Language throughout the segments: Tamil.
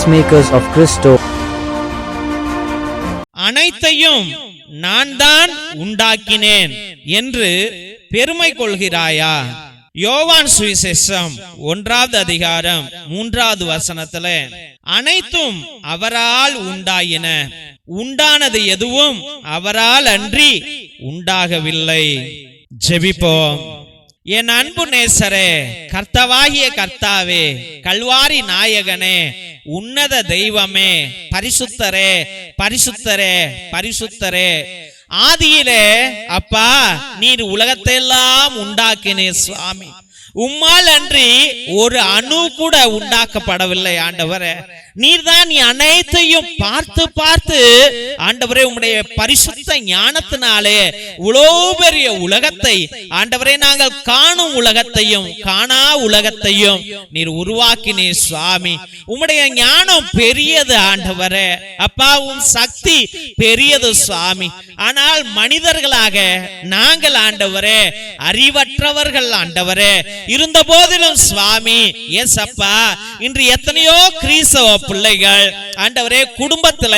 peacemakers of Christo. அனைத்தையும் நான் தான் உண்டாக்கினேன் என்று பெருமை கொள்கிறாயா? யோவான் சுவிசேஷம் ஒன்றாவது அதிகாரம் மூன்றாவது வசனத்துல அனைத்தும் அவரால் உண்டாயின. உண்டானது எதுவும் அவரால் அன்றி உண்டாகவில்லை. ஜெபிப்போம். என் அன்பு நேசரே கர்த்தவாகிய கர்த்தாவே கல்வாரி நாயகனே உன்னத தெய்வமே பரிசுத்தரே பரிசுத்தரே பரிசுத்தரே. ஆதியிலே அப்பா நீர் உலகத்தை எல்லாம் உண்டாக்கினே சுவாமி. உம்மால் அன்றி ஒரு அணு கூட உண்டாக்கப்படவில்லை ஆண்டவரே. நீர்தான் நீ அனைத்தையும் பார்த்து பார்த்து ஆண்டவரே உம்முடைய பரிசுத்த ஞானத்தினாலே இவ்வளவு பெரிய உலகத்தை ஆண்டவரே நாங்கள் காணும் உலகத்தையும் காணா உலகத்தையும் நீர் உருவாக்கினீர் சுவாமி. உம்முடைய ஞானம் பெரியது ஆண்டவரே. அப்பா சக்தி பெரியது சுவாமி. ஆனால் மனிதர்களாக நாங்கள் ஆண்டவரே அறிவற்றவர்கள் ஆண்டவரே. இருந்த போதிலும் சுவாமி எஸ் அப்பா இன்று எத்தனையோ கிறிஸ்தவ பிள்ளைகள் ஆண்டவரே குடும்பத்துல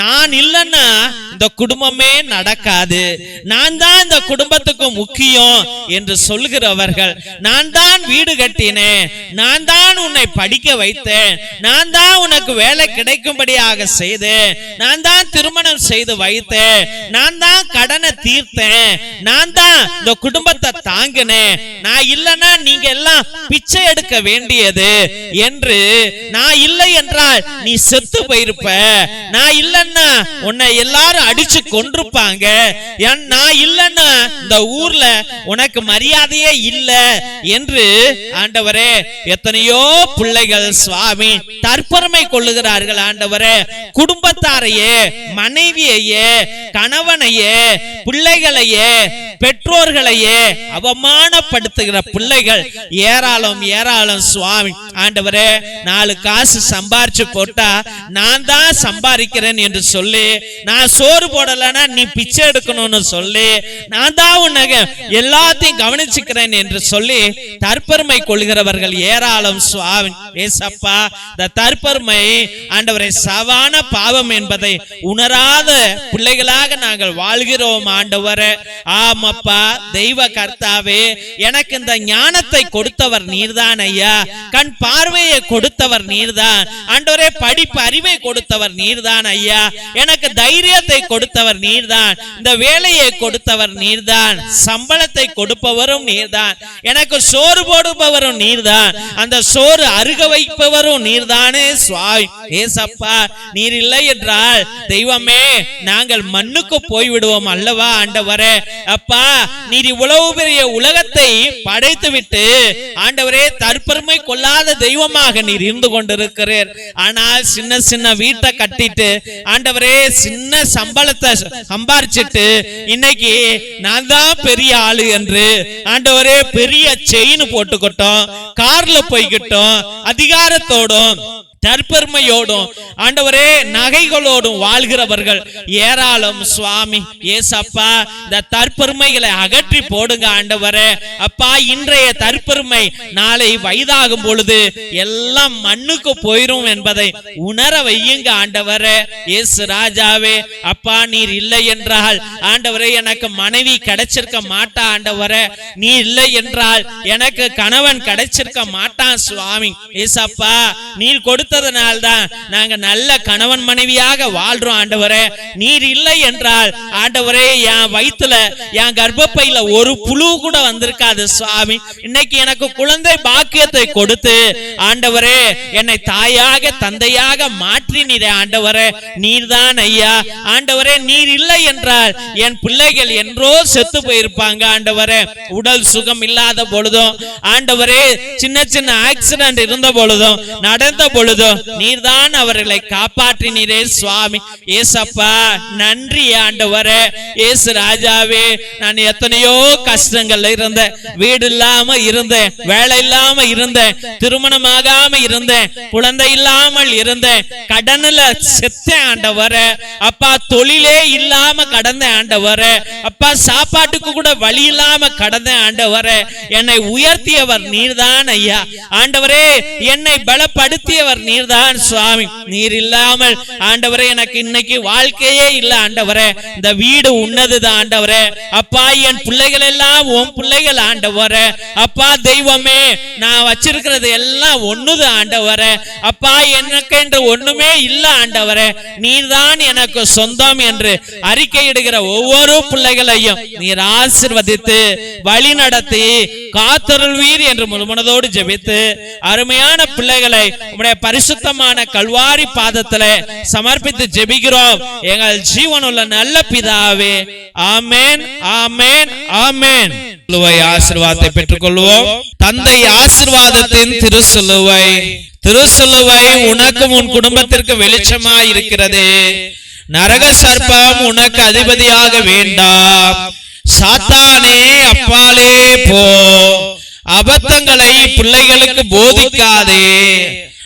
நான் இல்லைன்னா இந்த குடும்பமே நடக்காது. நான் தான் இந்த குடும்பத்துக்கு முக்கியம் என்று சொல்கிறவர்கள் நான் தான் வீடு கட்டினேன் நான் தான் உன்னை படிக்க வைத்தேன் நான் தான் உனக்கு வேலை கிடைக்கும்படியாக செய்தேன் நான் தான் திருமணம் செய்து வைத்தேன் நான் தான் கடனை தீர்த்தேன் நான் தான் இந்த குடும்பத்தை தாங்கினேன் நான் இல்லைன்னா நீங்க எல்லாம் பிச்சை எடுக்க வேண்டியது என்று நான் இல்லை என்றால் நீ செத்து போயிருப்ப. நான் இல்லைன்னா உன்னை எல்லாரும் அடிச்சு கொன்றுப்பாங்க. நான் இல்லைன்னா இந்த ஊர்ல உனக்கு மரியாதையே இல்ல என்று ஆண்டவரே எத்தனையோ பிள்ளைகள் சுவாமி தற்பெருமை கொள்ளுகிறார்கள் ஆண்டவரே. குடும்பத்தாரையே மனைவியையே கணவனையே பிள்ளைகளையே பெற்றோர்களையே அவமானப்படுத்துகிற பிள்ளைகள். ஏராளம் ஏராளம் சுவாமி ஆண்டவரே நாலு காசு சம்பாரிச்சு போட்டா நான் தான் சம்பாதிக்கிறேன் என்று சொல்லி நான் சோறு போடலைன்னா நீ பிச்சை எடுக்கணும்னு சொல்லி நான் தான் உன்னை எல்லாத்தையும் கவனிச்சுக்கிறேன் என்று சொல்லி தற்பெருமை கொள்கிறவர்கள் ஏராளம் சுவாமி ஏசப்பா இந்த தற்பெருமை ஆண்டவரை சவான பாவம் என்பதை உணராத பிள்ளைகளாக நாங்கள் வாழ்கிறோம் ஆண்டவரே. ஆமப்பா தெய்வ கர்த்தாவே எனக்கு இந்த ஞானத்தை கொடுத்தவர் நீர்தான் ஐயா. கண் பார்வையை கொடுத்தவர் நீர்தான். ஆண்டவரே படிப்பு அறிவை கொடுத்தவர் நீர்தான் ஐயா. எனக்கு தைரியத்தை கொடுத்தவர் நீர்தான். இந்த வேலையை கொடுத்தவர் நீர்தான். சம்பளத்தை கொடுப்பவரும் நீர்தான். எனக்கு சோறு போடுபவரும் நீர்தான். அந்த சோறு அருக வைப்பவரும் நீர்தானே சுவாமி. ஏசப்பா நீர் இல்லை என்றால் தெய்வமே நாங்கள் மண்ணுக்கு போய்விடுவோம் அல்லவா ஆண்டவரே. அப்பா நீர் இவ்வளவு பெரிய உலகத்தை படைத்து விட்டு ஆண்டவரே தற்பெருமை கொள்ளாத தெய்வமாக நீர் இருந்து கொண்டிருக்கிறீர். ஆனால் சின்ன சின்ன வீட்டை கட்டிட்டு ஆண்டவரே சின்ன சம்பளத்தை சம்பாரிச்சிட்டு இன்னைக்கு நான் தான் பெரிய ஆளு என்று ஆண்டவரே பெரிய செயின் போட்டுக்கிட்டோம். கார்ல போய்கிட்டோம் அதிகாரத்தோடும் தற்பெருமையோடும் ஆண்டவரே நகைகளோடும் வாழ்கிறவர்கள். ஏராளம் சுவாமி ஏசப்பா இந்த தற்பெருமைகளை அகற்றி போடுங்க ஆண்டவரே. அப்பா இன்றைய தற்பெருமை நாளை வயதாகும் பொழுது எல்லாம் மண்ணுக்கு போயிரும் என்பதை உணர வையுங்க ஆண்டவரே. இயேசு ராஜாவே அப்பா நீர் இல்லை என்றால் ஆண்டவரே எனக்கு மனைவி கிடைச்சிருக்க மாட்டா ஆண்டவரே. நீ இல்லை என்றால் எனக்கு கணவன் கிடைச்சிருக்க மாட்டான் சுவாமி. ஏசப்பா நீர் கொடுத்ததனால்தான் நாங்க நல்ல கணவன் மனைவியாக வாழ்றோம் ஆண்டவரே. நீர் இல்லை என்றால் ஆண்டவரே என் வயித்துல என் கர்ப்பப்பையில ஒரு புழு கூட வந்திருக்காது சுவாமி. இன்னைக்கு எனக்கு குழந்தை பாக்கியத்தை கொடுத்து ஆண்டவரே என்னை தாயாக தந்தையாக மாற்றி மாற்றினீரே ஆண்டவரே. நீர்தான் ஐயா. ஆண்டவரே நீர் இல்லை என்றால் என் பிள்ளைகள் என்றோ செத்து போயிருப்பாங்க ஆண்டவரே. உடல் சுகம் இல்லாத பொழுதும் ஆண்டவரே சின்ன சின்ன ஆக்சிடென்ட் இருந்த பொழுதும் நடந்த பொழுது பொழுதும் நீர்தான் அவர்களை காப்பாற்றினீரே சுவாமி. ஏசப்பா நன்றி ஆண்டவரே. ஏசு ராஜாவே நான் எத்தனையோ கஷ்டங்கள்ல இருந்தேன். வீடு இல்லாம இருந்தேன். வேலை இல்லாம இருந்தேன். திருமணமாகாம இருந்தேன். குழந்தை இல்லாமல் இருந்தேன். கடனில் செத்தேன் ஆண்டவரே. அப்பா தொழிலே இல்லாம கடந்த ஆண்டவரே. அப்பா சாப்பாட்டுக்கு கூட வழி இல்லாம கடந்த ஆண்டவரே. என்னை உயர்த்தியவர் நீர்தான் ஐயா. ஆண்டவரே என்னை பலப்படுத்தியவர் நீர்தான் சுவாமி. நீர் இல்லாமல் ஆண்டவரே எனக்கு இன்னைக்கு வாழ்க்கையே இல்ல ஆண்டவரே. இந்த வீடு உன்னதுதான் ஆண்டவரே. அப்பா என் பிள்ளைகள் எல்லாம் உன் பிள்ளைகள் ஆண்டவரே. அப்பா தெய்வமே நான் வச்சிருக்கிறது எல்லாம் ஒண்ணுது ஆண்டவரே. அப்பா எனக்கு என்று ஒண்ணுமே இல்ல ஆண்டவரே. நீர்தான் எனக்கு சொந்தம் என்று அறிக்கையிடுகிற ஒவ்வொரு பிள்ளைகளையும் நீர் ஆசிர்வதித்து வழி நடத்தி காத்தருள்வீர் என்று முழுமனதோடு ஜெபித்து அருமையான பிள்ளைகளை உடைய பரிசு பரிசுத்தமான கல்வாரி பாதத்துல சமர்ப்பித்து ஜெபிக்கிறோம். எங்கள் ஜீவனுள்ள நல்ல பிதாவே ஆமேன் ஆமேன் ஆமேன். சிலுவை பெற்றுக் பெற்றுக்கொள்வோம். தந்தை ஆசீர்வாதத்தின் திருசிலுவை திருசிலுவை உனக்கும் உன் குடும்பத்திற்கு வெளிச்சமாய் இருக்கிறது நரக சர்ப்பம் உனக்கு அதிபதியாக வேண்டாம். சாத்தானே அப்பாலே போ. அபத்தங்களை பிள்ளைகளுக்கு போதிக்காதே.